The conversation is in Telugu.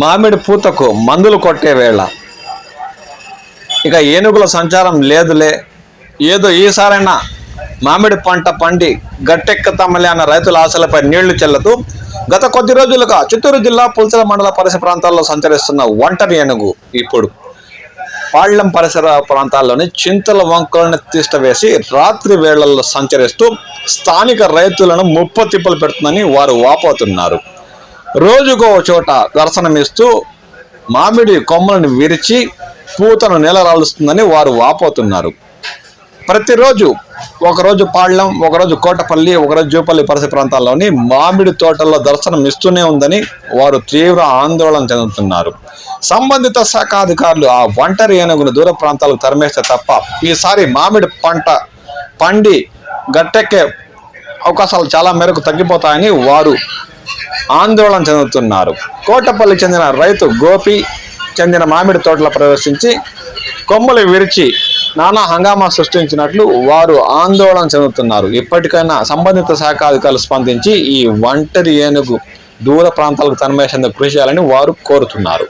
మామిడి పూతకు మందులు కొట్టే వేళ. ఇక ఏనుగుల సంచారం లేదులే. ఏదో ఈసారైనా మామిడి పంట పండి గట్టెక్కుతామలే అన్న రైతుల ఆశలపై నీళ్ళు చెల్లతూ గత కొద్ది రోజులుగా చిత్తూరు జిల్లా పుల్చల మండల పరిసర ప్రాంతాల్లో సంచరిస్తున్న ఒంటరి ఏనుగు ఇప్పుడు పాళ్ళం పరిసర ప్రాంతాల్లోని చింతల వంకలను తీష్టవేసి రాత్రి వేళల్లో సంచరిస్తూ స్థానిక రైతులను ముప్ప తిప్పలు పెడుతుందని వారు వాపోతున్నారు. రోజుకో చోట దర్శనమిస్తూ మామిడి కొమ్మలను విరిచి పూతను నేలరాలుస్తుందని వారు వాపోతున్నారు. ప్రతిరోజు ఒకరోజు పాళ్ళం ఒకరోజు కోటపల్లి ఒకరోజు జూపల్లి పరిసర ప్రాంతాల్లోని మామిడి తోటల్లో దర్శనం ఇస్తూనే ఉందని వారు తీవ్ర ఆందోళన చెందుతున్నారు. సంబంధిత శాఖ అధికారులు ఆ ఒంటరి ఏనుగును దూర ప్రాంతాలకు తరిమేస్తే తప్ప ఈసారి మామిడి పంట పండి గట్టెక్కే అవకాశాలు చాలా మేరకు తగ్గిపోతాయని వారు ఆందోళన చెందుతున్నారు. కోటపల్లి చెందిన రైతు గోపి చెందిన మామిడి తోటలో ప్రవేశించి కొమ్మలు విరిచి నానా హంగామా సృష్టించినట్లు వారు ఆందోళన చెందుతున్నారు. ఇప్పటికైనా సంబంధిత శాఖ అధికారులు స్పందించి ఈ ఒంటరి ఏనుగు దూర ప్రాంతాలకు తరిమేసేందుకు కృషి చేయాలని వారు కోరుతున్నారు.